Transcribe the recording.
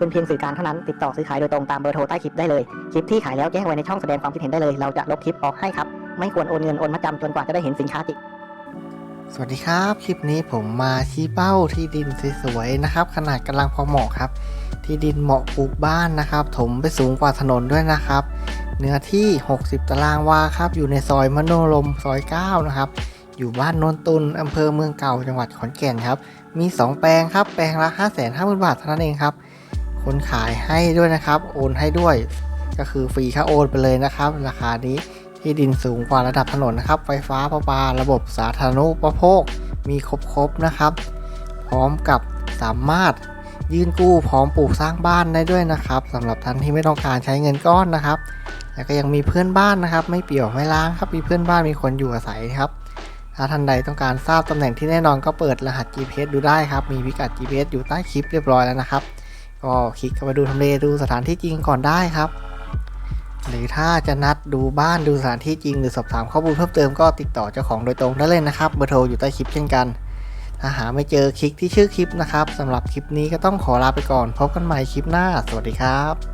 เป็นเพียงสื่อกลางเท่านั้น ติดต่อซื้อขายโดยตรงตามเบอร์โทรใต้คลิปได้เลย คลิปที่ขายแล้วแจ้งไว้ในช่องแสดงความคิดเห็นได้เลย เราจะลบคลิปออกให้ครับ ไม่ควรโอนเงินโอนมาจำจนกว่าจะได้เห็นสินค้าจริง สวัสดีครับ คลิปนี้ผมมาชี้เป้าที่ดินสวยๆนะครับ ขนาดกำลังพอเหมาะครับ ที่ดินเหมาะปลูกบ้านนะครับ ถมไปสูงกว่าถนนด้วยนะครับ เนื้อที่ 60 ตารางวาครับ อยู่ในซอยมโนรมซอย 9 นะครับ อยู่บ้านโนนตุนอำเภอเมืองเก่าจังหวัดขอนแก่นครับ มี 2 แปลงครับ แปลงละ 5 5 0 0 0 0 บาทเท่านั้นเองครับ คนขายให้ด้วยนะครับ โอนให้ด้วย ก็คือฟรีค่าโอนไปเลยนะครับ ราคานี้ที่ดินสูงกว่าระดับถนนนะครับ ไฟฟ้าประปาระบบสาธารณูปโภค มีครบๆนะครับ พร้อมกับสามารถยื่นกู้พร้อมปลูกสร้างบ้านได้ด้วยนะครับสำหรับท่านที่ไม่ต้องการใช้เงินก้อนนะครับ แล้วก็ยังมีเพื่อนบ้านนะครับ ไม่เปี่ยวไม่ล้างครับ มีเพื่อนบ้านมีคนอยู่อาศัยครับ ถ้าท่านใดต้องการทราบตำแหน่งที่แน่นอนก็เปิดรหัส GPS ดูได้ครับ มีพิกัด GPS อยู่ใต้คลิปเรียบร้อยแล้วนะครับ ก็คลิกเข้าไปดูทำเลดูสถานที่จริงก่อนได้ครับ หรือถ้าจะนัดดูบ้านดูสถานที่จริง หรือสอบถามข้อมูลเพิ่มเติมก็ติดต่อเจ้าของโดยตรงได้เลยนะครับเบอร์โทรอยู่ใต้คลิปเช่นกันถ้าหาไม่เจอคลิกที่ชื่อคลิปนะครับสำหรับคลิปนี้ก็ต้องขอลาไปก่อนพบกันใหม่คลิปหน้า สวัสดีครับ